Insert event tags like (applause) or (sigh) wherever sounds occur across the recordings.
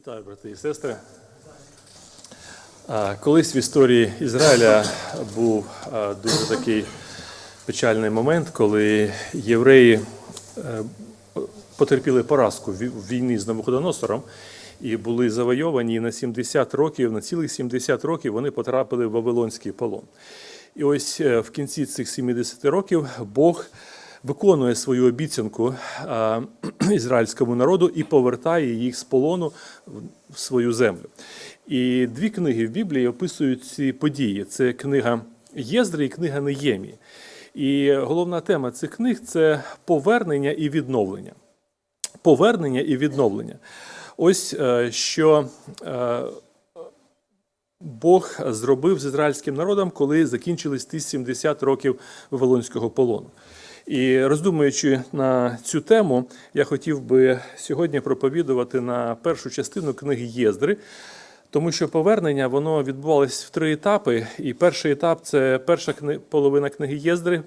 Вітаю, брати і сестри. Колись в історії Ізраїля був дуже такий печальний момент, коли євреї е, потерпіли поразку в війні з Навуходоносором і були завойовані на 70 років, на цілих 70 років вони потрапили в Вавилонський полон. І ось е, в кінці цих 70 років Бог виконує свою обіцянку (clears throat) ізраїльському народу і повертає їх з полону в- свою землю. І дві книги в Біблії описують ці події: це книга Єздри і книга Неємії. І головна тема цих книг це повернення і відновлення. Повернення і відновлення. Ось е, що е, Бог зробив з ізраїльським народом, коли закінчились ті 70 років Вавилонського полону. І роздумуючи на цю тему, я хотів би сьогодні проповідувати на першу частину книги Єздри, тому що повернення воно відбувалось в три етапи. І перший етап це перша половина книги Єздри,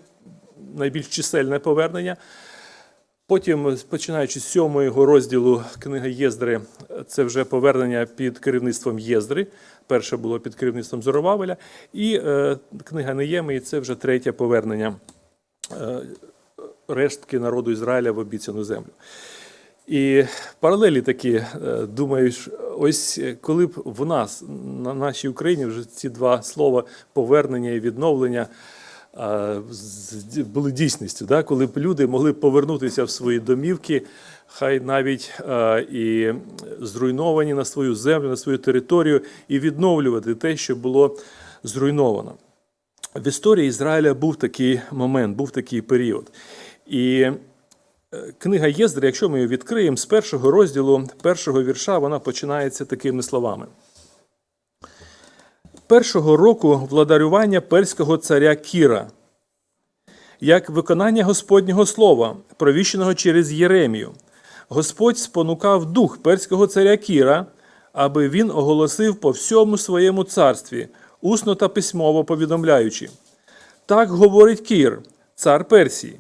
найбільш чисельне повернення. Потім, починаючи з сьомого розділу книги Єздри, це вже повернення під керівництвом Єздри. Перше було під керівництвом Зоровавеля. І е, книга Неємії це вже третє повернення е, рештки народу Ізраїля в обіцяну землю. І паралелі такі, е, думаєш, ось е, коли б в нас, на нашій Україні, вже ці два слова повернення і відновлення були дійсністю, да? коли б люди могли повернутися в свої домівки, хай навіть і зруйновані на свою землю, на свою територію, і відновлювати те, що було зруйновано. В історії Ізраїля був такий момент, був такий період. І е, книга Єздри, якщо ми її відкриємо, з першого розділу, першого вірша, вона починається такими словами. Першого року владарювання перського царя Кіра, як виконання Господнього слова, провіщеного через Єремію, Господь спонукав дух перського царя Кіра, аби він оголосив по всьому своєму царстві, усно та письмово повідомляючи. Так говорить Кір, цар Персії.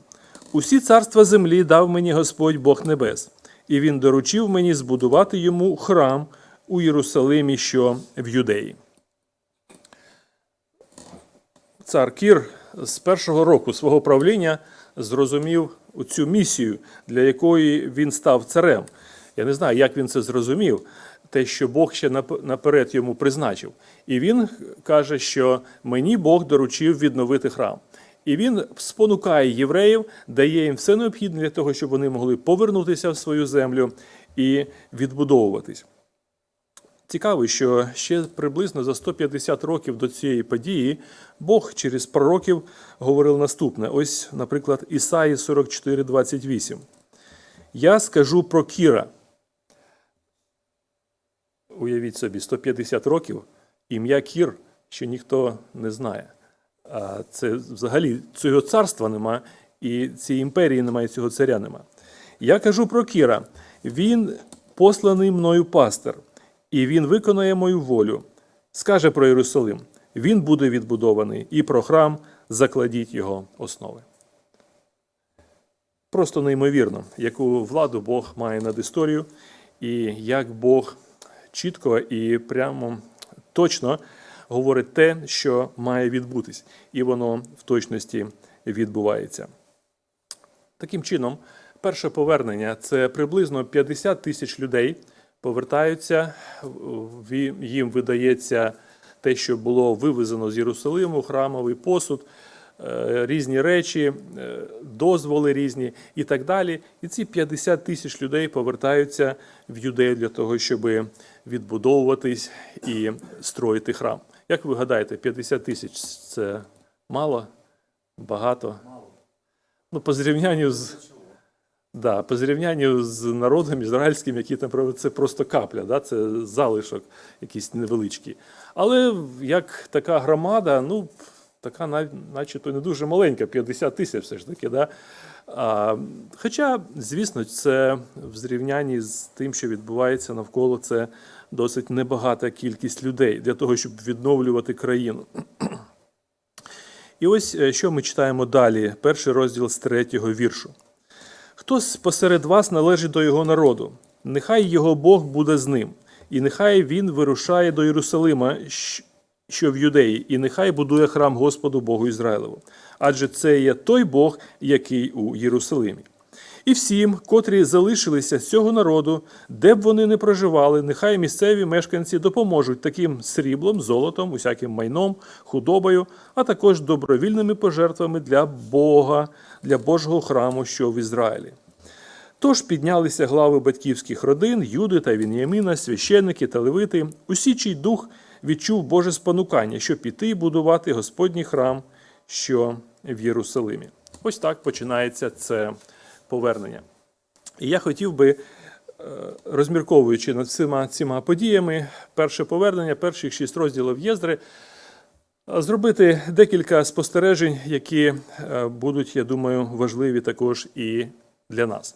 Усі царства землі дав мені Господь Бог небес, і він доручив мені збудувати йому храм у Єрусалимі, що в Юдеї. Цар Кір з першого року свого правління зрозумів цю місію, для якої він став царем. Я не знаю, як він це зрозумів, те, що Бог ще наперед йому призначив. І він каже, що мені Бог доручив відновити храм. І він спонукає євреїв, дає їм все необхідне для того, щоб вони могли повернутися в свою землю і відбудовуватись. Цікаво, що ще приблизно за 150 років до цієї події Бог через пророків говорив наступне. Ось, наприклад, Ісаї 44, 28. Я скажу про Кіра. Уявіть собі, 150 років ім'я Кір ще ніхто не знає. Це взагалі цього царства нема, і цієї імперії немає, цього царя нема. Я кажу про Кіра. Він посланий мною пастир, і він виконає мою волю. Скаже про Єрусалим. Він буде відбудований, і про храм закладіть його основи. Просто неймовірно, яку владу Бог має над історією, і як Бог чітко і прямо точно говорить те, що має відбутись, і воно в точності відбувається. Таким чином, перше повернення це приблизно 50 тисяч людей повертаються, їм видається те, що було вивезено з Єрусалиму, храмовий посуд, е, різні речі, е, дозволи різні і так далі. І ці 50 тисяч людей повертаються в юдею для того, щоб відбудовуватись і строїти храм. Як ви гадаєте, 50 тисяч це мало? Багато? Ну, по зрівнянню з. Да, по зрівнянню з народом ізраїльським, який там це просто капля, да, це залишок якийсь невеличкий. Але як така громада, ну, така начебто не дуже маленька, 50 тисяч все ж таки. Да? А, хоча, звісно, це в зрівнянні з тим, що відбувається навколо, це досить небагата кількість людей для того, щоб відновлювати країну. І ось е, що ми читаємо далі, перший розділ з третього віршу. Хтось посеред вас належить до його народу, нехай його Бог буде з ним, і нехай він вирушає до Єрусалима, що в Юдеї, і нехай будує храм Господу Богу Ізраїлеву. Адже це є той Бог, який у Єрусалимі. І всім, котрі залишилися з цього народу, де б вони не проживали, нехай місцеві мешканці допоможуть таким сріблом, золотом, усяким майном, худобою, а також добровільними пожертвами для Бога, для Божого храму, що в Ізраїлі. Тож піднялися глави батьківських родин, Юди та Він'яміна, священники та левити, усі, чий дух відчув Боже спонукання, щоб піти і будувати Господній храм, що в Єрусалимі. Ось так починається це повернення. І я хотів би, е, розмірковуючи над всіма цими подіями, перше повернення, перших шість розділів Єздри, е, зробити декілька спостережень, які е, будуть, я думаю, важливі також і для нас.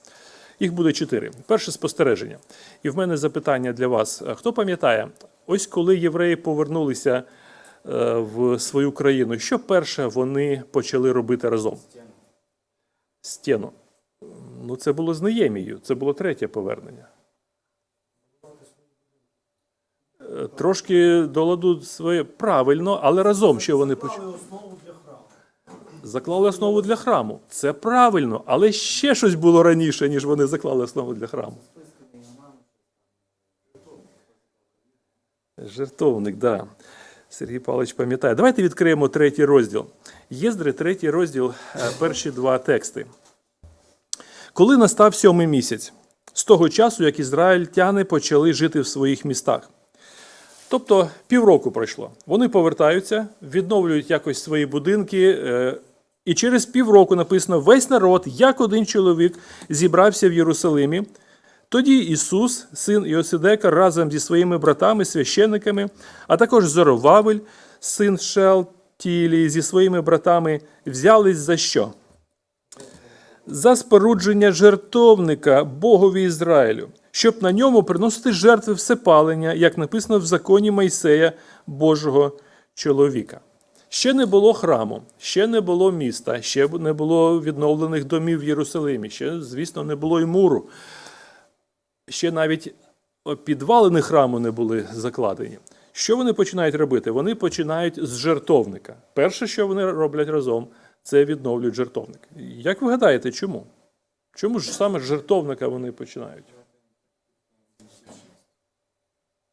Їх буде чотири. Перше спостереження. І в мене запитання для вас. Хто пам'ятає, ось коли євреї повернулися в свою країну, що перше вони почали робити разом? Стіну. Ну, це було з Неємією, це було третє повернення. Е, Трошки до ладу своє правильно, але разом що вони почали. Заклали основу для храму. Заклали основу для храму. Це правильно, але ще щось було раніше, ніж вони заклали основу для храму. Жертовник, да. Сергій Павлович пам'ятає. Давайте відкриємо третій розділ. Єздри, третій розділ, е, перші два тексти. Коли настав сьомий місяць, з того часу, як ізраїльтяни почали жити в своїх містах. Тобто півроку пройшло. Вони повертаються, відновлюють якось свої будинки. е, І через півроку написано: весь народ, як один чоловік, зібрався в Єрусалимі. Тоді Ісус, син Іосидека, разом зі своїми братами, священниками, а також Зоровавель, син Шелтілі, зі своїми братами, взялись за що? За спорудження жертовника Богові Ізраїлю, щоб на ньому приносити жертви всепалення, як написано в законі Мойсея, Божого чоловіка. Ще не було храму, ще не було міста, ще не було відновлених домів в Єрусалимі, ще, звісно, не було й муру. Ще навіть підвалини храму не були закладені. Що вони починають робити? Вони починають з жертовника. Перше, що вони роблять разом, це відновлюють жертовник. Як ви гадаєте, чому? Чому ж саме з жертовника вони починають?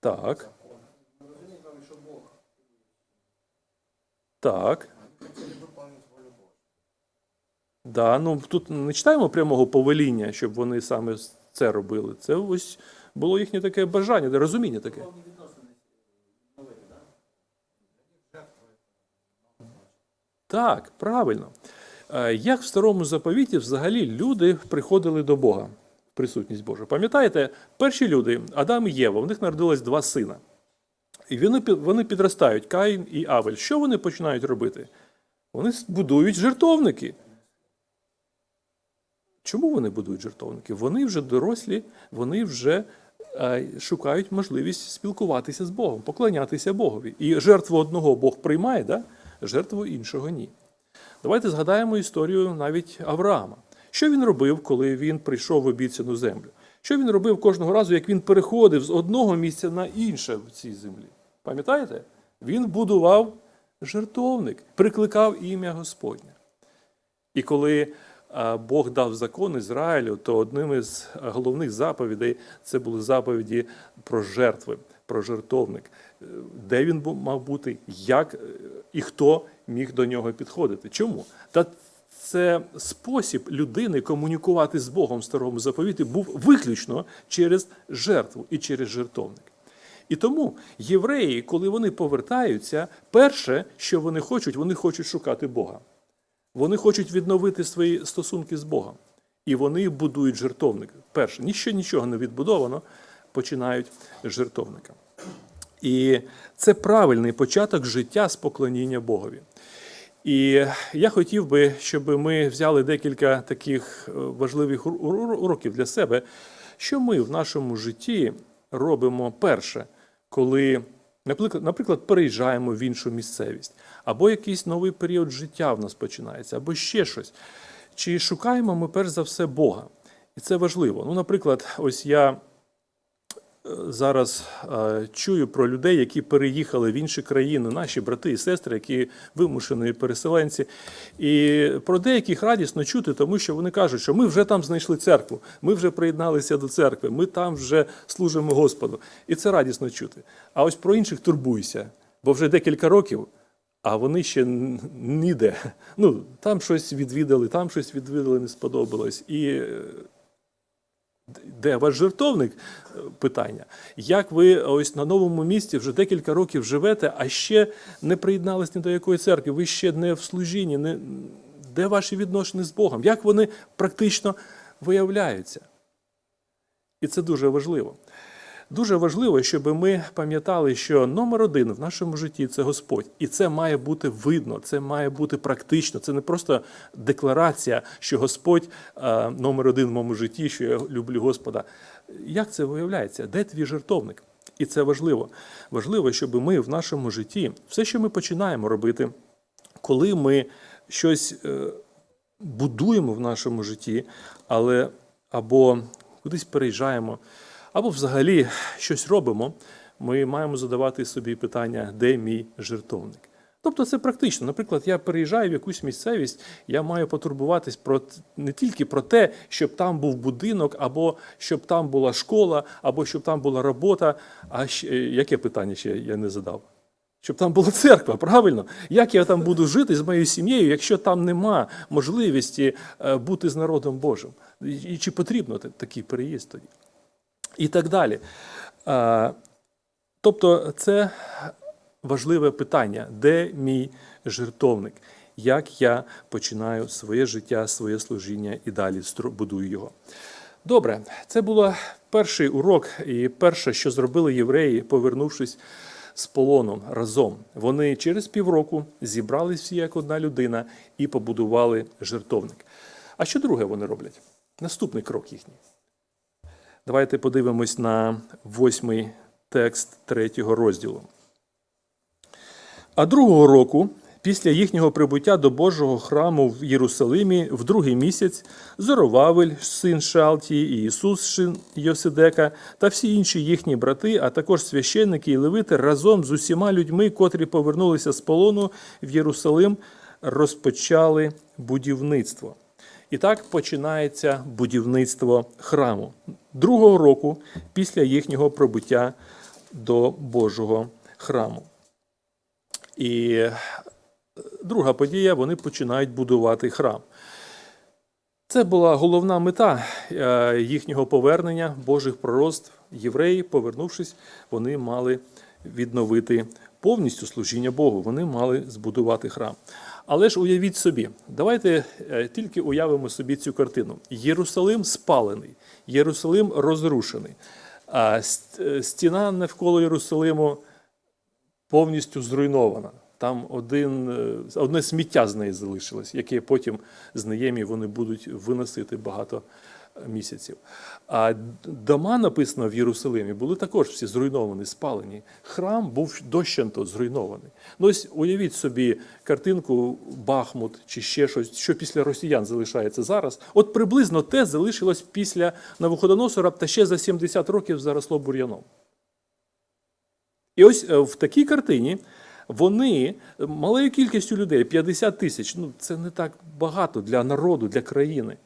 Так. Так. Да, ну тут не читаємо прямого повеління, щоб вони саме це робили. Це ось було їхнє таке бажання, розуміння таке. Так, правильно. Е, Як в старому заповіті взагалі люди приходили до Бога, в присутність Божа. Пам'ятаєте, перші люди, Адам і Єва, у них народилось два сина. І вони, вони підростають, Каїн і Авель. Що вони починають робити? Вони будують жертовники. Чому вони будують жертовники? Вони вже дорослі, вони вже е, шукають можливість спілкуватися з Богом, поклонятися Богові. І жертву одного Бог приймає, да? Жертву іншого ні. Давайте згадаємо історію навіть Авраама. Що він робив, коли він прийшов в обіцяну землю? Що він робив кожного разу, як він переходив з одного місця на інше в цій землі? Пам'ятаєте? Він будував жертовник, прикликав ім'я Господнє. І коли Бог дав закон Ізраїлю, то одним із головних заповідей це були заповіді про жертви, про жертовник, Е, де він мав бути, як е, і хто міг до нього підходити. Чому? Та це спосіб людини комунікувати з Богом в старому заповіті був виключно через жертву і через жертовник. І тому євреї, коли вони повертаються, перше, що вони хочуть, вони хочуть шукати Бога. Вони хочуть відновити свої стосунки з Богом. І вони будують жертовник. Перше, ніщо нічого не відбудовано, починають з. І це правильний початок життя з поклоніння Богові. І я хотів би, щоб ми взяли декілька таких е, важливих ур- ур- уроків для себе, що ми в нашому житті робимо перше, коли, наприклад, переїжджаємо в іншу місцевість, або якийсь новий період життя в нас починається, або ще щось. Чи шукаємо ми перш за все Бога? І це важливо. Ну, наприклад, ось я зараз чую про людей, які переїхали в інші країни, наші брати і сестри, які вимушені переселенці. І про деяких радісно чути, тому що вони кажуть, що ми вже там знайшли церкву, ми вже приєдналися до церкви, ми там вже служимо Господу. І це радісно чути. А ось про інших турбуйся, бо вже декілька років. А вони ще ніде. Ну, там щось відвідали, там щось відвідали, не сподобалось. І е, де ваш жертовник? Питання. Як ви ось на новому місці вже декілька років живете, а ще не приєднались ні до якої церкви, ви ще не в служінні, не... де ваші відношення з Богом? Як вони практично виявляються? І це дуже важливо. Дуже важливо, щоб ми пам'ятали, що номер один в нашому житті це Господь, і це має бути видно, це має бути практично. Це не просто декларація, що Господь е, номер один в моєму житті, що я люблю Господа. Як це виявляється? Де твій жертовник? І це важливо. Важливо, щоб ми в нашому житті все, що ми починаємо робити, коли ми щось е, будуємо в нашому житті, але або кудись переїжджаємо, або взагалі щось робимо, ми маємо задавати собі питання, де мій жертовник. Тобто це практично. Наприклад, я переїжджаю в якусь місцевість, я маю потурбуватись про не тільки про те, щоб там був будинок, або щоб там була школа, або щоб там була робота. А ще, яке питання ще я не задав? Щоб там була церква, правильно? Як я там буду жити з моєю сім'єю, якщо там нема можливості е, бути з народом Божим? І чи потрібно такий переїзд тоді? І так далі. Тобто, це важливе питання, де мій жертовник? Як я починаю своє життя, своє служіння і далі будую його? Добре, це був перший урок, і перше, що зробили євреї, повернувшись з полону разом. Вони через півроку зібрались всі як одна людина і побудували жертовник. А що друге вони роблять? Наступний крок їхній. Давайте подивимось на восьмий текст третього розділу. А другого року, після їхнього прибуття до Божого храму в Єрусалимі, в другий місяць, Зоровавель, син Шалтії, і Ісус, син Йосидека, та всі інші їхні брати, а також священники і левити разом з усіма людьми, котрі повернулися з полону в Єрусалим, розпочали будівництво. І так починається будівництво храму другого року після їхнього прибуття до Божого храму. І е, друга подія вони починають будувати храм. Це була головна мета е, їхнього повернення, Божих пророцтв. Євреї, повернувшись, вони мали відновити повністю служіння Богу. Вони мали збудувати храм. Але ж уявіть собі, давайте е, тільки уявимо собі цю картину. Єрусалим спалений, Єрусалим розрушений, е, стіна навколо Єрусалиму повністю зруйнована. Там один, е, одне сміття з неї залишилось, яке потім з Неємі вони будуть виносити багато місяців. А дома, написано в Єрусалимі, були також всі зруйновані, спалені. Храм був дощенто зруйнований. Ну ось уявіть собі картинку Бахмут чи ще щось, що після росіян залишається зараз. От приблизно те залишилось після Навуходоносора та ще за 70 років заросло бур'яном. І ось е, в такій картині вони малою кількістю людей, 50 тисяч, ну це не так багато для народу, для країни.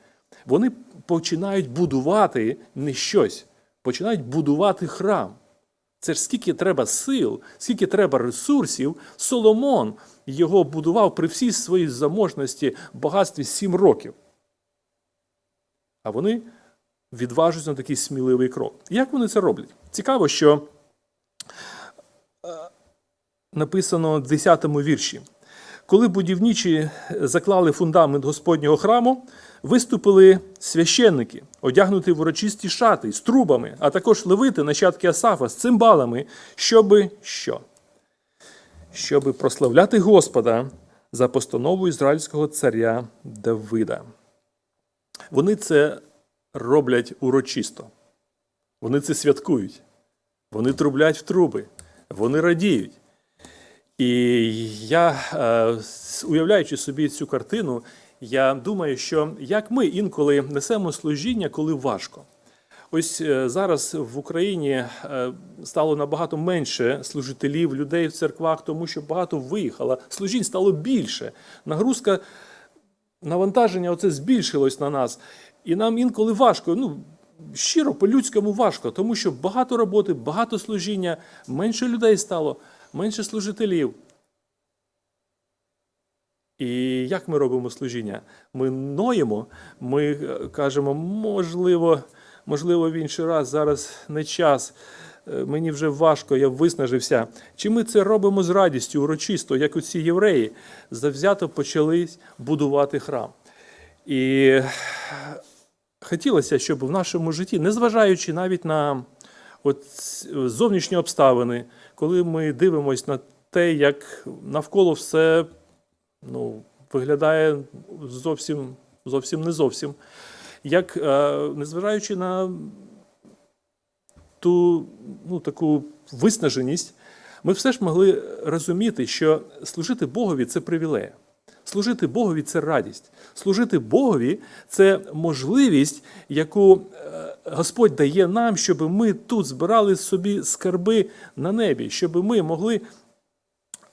Вони починають будувати не щось, починають будувати храм. Це ж скільки треба сил, скільки треба ресурсів. Соломон його будував при всій своїй заможності, багатстві 7 років. А вони відважуються на такий сміливий крок. Як вони це роблять? Цікаво, що написано в 10-му вірші. Коли будівничі заклали фундамент Господнього храму, виступили священники, одягнуті в урочисті шати з трубами, а також левити нащадки Асафа з цимбалами, щоби що? Щоби прославляти Господа за постанову ізраїльського царя Давида. Вони це роблять урочисто. Вони це святкують. Вони трублять в труби, вони радіють. І я, е, уявляючи собі цю картину, я думаю, що як ми інколи несемо служіння, коли важко. Ось е, зараз в Україні е, стало набагато менше служителів, людей в церквах, тому що багато виїхало. Служінь стало більше. Нагрузка, навантаження оце збільшилось на нас. І нам інколи важко. Ну, щиро, по-людському важко, тому що багато роботи, багато служіння, менше людей стало, менше служителів. І як ми робимо служіння? Ми ноємо, ми е, кажемо, можливо, можливо, в інший раз, зараз не час, е, мені вже важко, я виснажився. Чи ми це робимо з радістю, урочисто, як у ці євреї, завзято почали будувати храм? І хотілося, щоб в нашому житті, незважаючи навіть на от зовнішні обставини, коли ми дивимося на те, як навколо все ну, виглядає зовсім, зовсім не зовсім. Як, е, незважаючи на ту ну, таку виснаженість, ми все ж могли розуміти, що служити Богові це привілея. Служити Богові це радість. Служити Богові це можливість, яку е, Господь дає нам, щоб ми тут збирали собі скарби на небі, щоб ми могли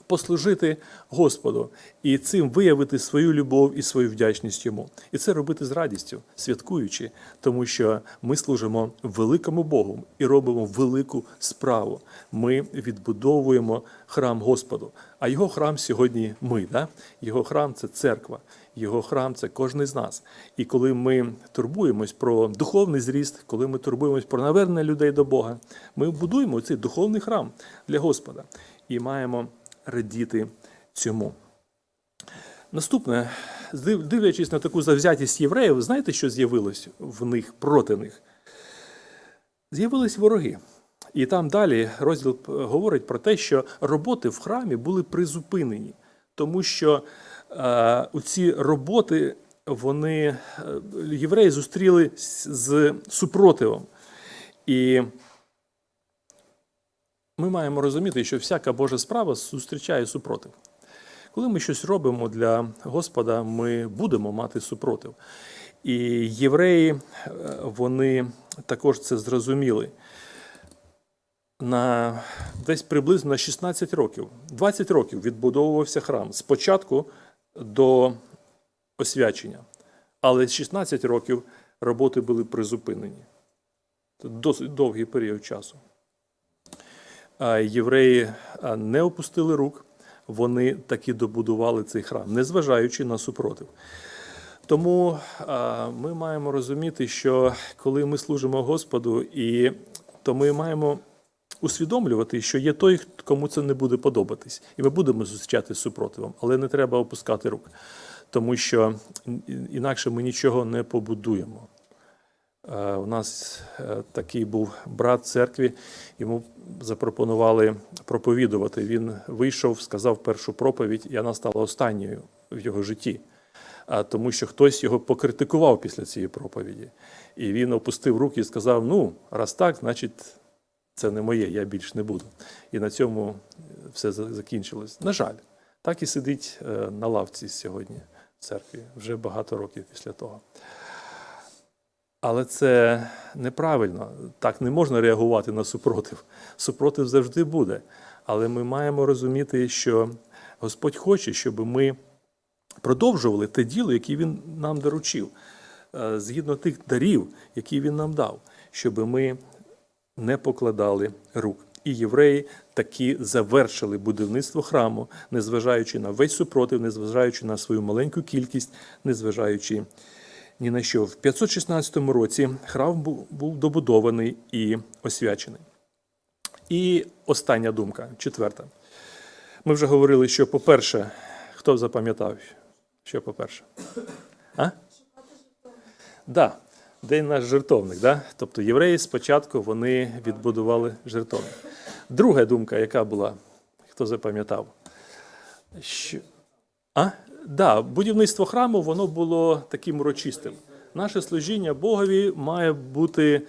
послужити Господу і цим виявити свою любов і свою вдячність йому. І це робити з радістю, святкуючи, тому що ми служимо великому Богу і робимо велику справу. Ми відбудовуємо храм Господу. А його храм сьогодні ми. Да? Його храм це церква. Його храм це кожен з нас. І коли ми турбуємось про духовний зріст, коли ми турбуємось про навернення людей до Бога, ми будуємо цей духовний храм для Господа і маємо радіти цьому. Наступне, дивлячись на таку завзятість євреїв, знаєте, що з'явилось в них проти них? З'явились вороги. І там далі розділ е, говорить про те, що роботи в храмі були призупинені, тому що е, у ці роботи вони е, євреї зустріли з- супротивом. І ми маємо розуміти, що всяка Божа справа зустрічає супротив. Коли ми щось робимо для Господа, ми будемо мати супротив. І євреї, е, вони також це зрозуміли. На десь приблизно на 16 років, 20 років відбудовувався храм спочатку до освячення. Але 16 років роботи були призупинені. Це досить довгий період часу. Євреї не опустили рук, вони таки добудували цей храм, незважаючи на супротив. Тому ми маємо розуміти, що коли ми служимо Господу, і, то ми маємо усвідомлювати, що є той, кому це не буде подобатись, і ми будемо зустрічати з супротивом, але не треба опускати рук, тому що інакше ми нічого не побудуємо. Е, У нас е, такий був брат церкві, йому запропонували проповідувати. Він вийшов, сказав першу проповідь, і вона стала останньою в його житті. Тому що хтось його покритикував після цієї проповіді. І він опустив руки і сказав: ну, раз так, значить, це не моє, я більш не буду. І на цьому все закінчилось. На жаль, так і сидить е, на лавці сьогодні в церкві вже багато років після того. Але це неправильно. Так не можна реагувати на супротив. Супротив завжди буде. Але ми маємо розуміти, що Господь хоче, щоб ми продовжували те діло, яке Він нам доручив, е, згідно тих дарів, які Він нам дав, щоб ми не покладали рук. І євреї таки завершили будівництво храму, незважаючи на весь супротив, незважаючи на свою маленьку кількість, незважаючи ні на що. В 516 році храм був, добудований і освячений. І остання думка, четверта. Ми вже говорили, що, по-перше, хто запам'ятав, що по-перше? А? Да, день наш жертовник. Да? Тобто євреї спочатку вони відбудували жертовник. Друга думка, яка була, хто запам'ятав? Що... А? Да, будівництво храму воно було таким урочистим. Наше служіння Богові має бути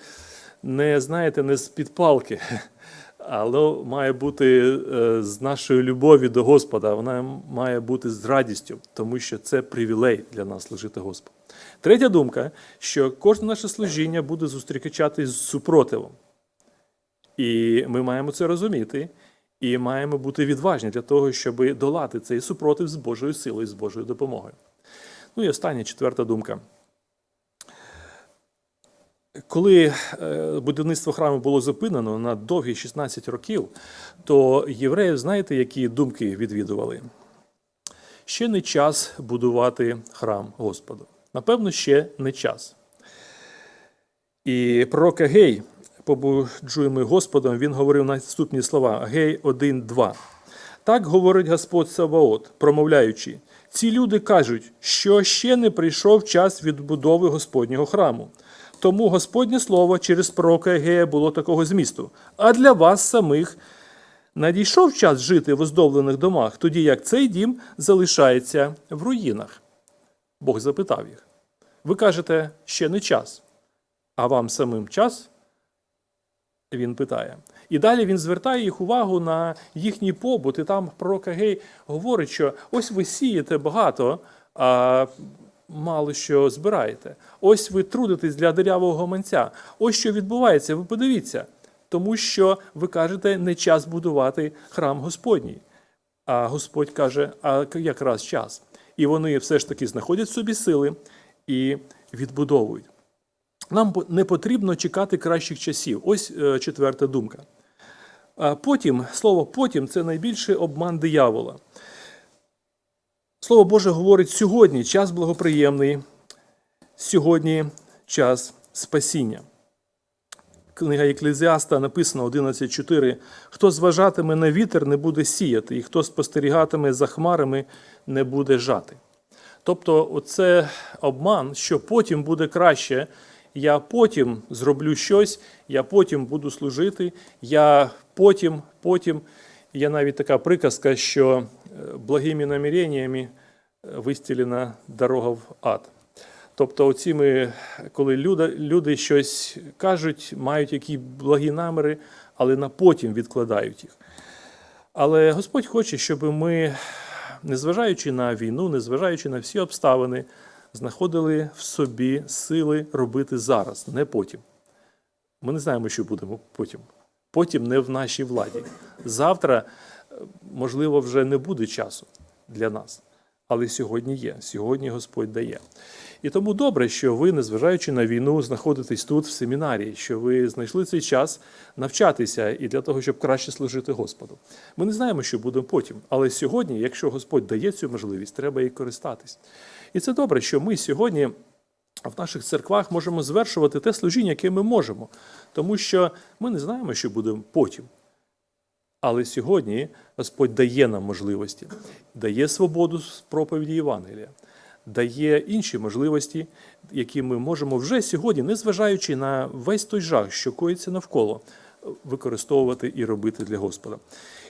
не, знаєте, не з-під палки, (laughs) але має бути е, з нашої любові до Господа, вона має бути з радістю, тому що це привілей для нас служити Господу. Третя думка, що кожне наше служіння буде зустрічатись з супротивом. І ми маємо це розуміти, і маємо бути відважні для того, щоб долати цей супротив з Божою силою, з Божою допомогою. Ну і остання четверта думка. Коли е, будівництво храму було зупинено на довгі 16 років, то євреїв, знаєте, які думки відвідували? Ще не час будувати храм Господу. Напевно, ще не час. І пророк Агей, побуджуємий Господом, він говорив наступні слова: Агей 1.2. Так говорить Господь Саваот, промовляючи: ці люди кажуть, що ще не прийшов час відбудови Господнього храму. Тому Господнє слово через пророка Егея було такого змісту. А для вас самих надійшов час жити в оздоблених домах, тоді як цей дім залишається в руїнах. Бог запитав їх. Ви кажете, ще не час, а вам самим час? Він питає. І далі він звертає їх увагу на їхній побут. І там пророк Агей говорить, що ось ви сієте багато, а мало що збираєте. Ось ви трудитесь для дирявого гоманця. Ось що відбувається. Ви подивіться, тому що ви кажете, не час будувати храм Господній. А Господь каже, а якраз час. І вони все ж таки знаходять собі сили і відбудовують. Нам не потрібно чекати кращих часів. Ось е, четверта думка. Потім, слово потім це найбільший обман диявола. Слово Боже говорить сьогодні час благоприємний, сьогодні час спасіння. Книга Еклезіаста написано 11.4. Хто зважатиме на вітер, не буде сіяти, і хто спостерігатиме за хмарами, не буде жати. Тобто, оце обман, що потім буде краще, я потім зроблю щось, я потім буду служити, я потім, потім. Є навіть така приказка, що е, благими наміреннями е, вистілена дорога в ад. Тобто, оціми, коли люди, люди щось кажуть, мають які благі наміри, але на потім відкладають їх. Але Господь хоче, щоб ми, незважаючи на війну, незважаючи на всі обставини, знаходили в собі сили робити зараз, не потім. Ми не знаємо, що будемо потім. Потім не в нашій владі. Завтра, е, можливо, вже не буде часу для нас. Але сьогодні є. Сьогодні Господь дає. І тому добре, що ви, незважаючи на війну, знаходитесь тут в семінарії, що ви знайшли цей час навчатися і для того, щоб краще служити Господу. Ми не знаємо, що буде потім. Але сьогодні, якщо Господь дає цю можливість, треба їй користатись. І це добре, що ми сьогодні. В наших церквах можемо звершувати те служіння, яке ми можемо, тому що ми не знаємо, що буде потім. Але сьогодні Господь дає нам можливості, дає свободу з проповіді Євангелія, дає інші можливості, які ми можемо вже сьогодні, незважаючи на весь той жах, що коїться навколо, використовувати і робити для Господа.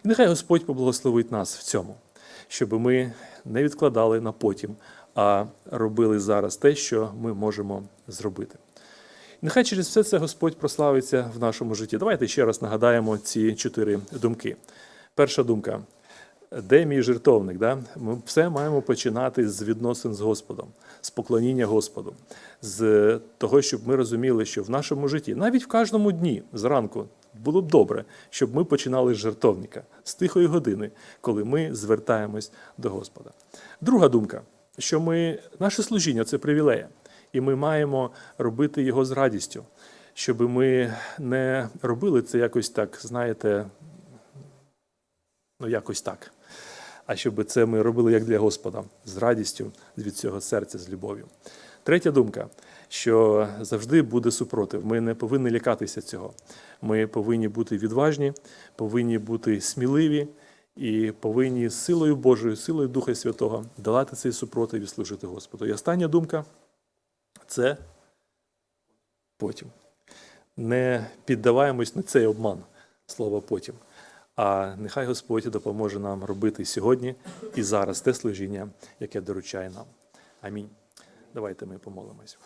І нехай Господь поблагословить нас в цьому, щоб ми не відкладали на потім, а робили зараз те, що ми можемо зробити. Нехай через все це Господь прославиться в нашому житті. Давайте ще раз нагадаємо ці чотири думки. Перша думка. Де мій жертовник? Да? Ми все маємо починати з відносин з Господом, з поклоніння Господу, з того, щоб ми розуміли, що в нашому житті, навіть в кожному дні зранку, було б добре, щоб ми починали з жертовника, з тихої години, коли ми звертаємось до Господа. Друга думка, що ми, наше служіння це привілея, і ми маємо робити його з радістю, щоб ми не робили це якось так, знаєте, ну якось так. А щоб це ми робили як для Господа, з радістю, від цього серця, з любов'ю. Третя думка, що завжди буде супротив. Ми не повинні лякатися цього. Ми повинні бути відважні, повинні бути сміливі і повинні силою Божою, силою Духа Святого долати цей супротив і служити Господу. І остання думка це потім. Не піддаваємось на цей обман слова потім. А нехай Господь допоможе нам робити сьогодні і зараз те служіння, яке доручає нам. Амінь. Давайте ми помолимось.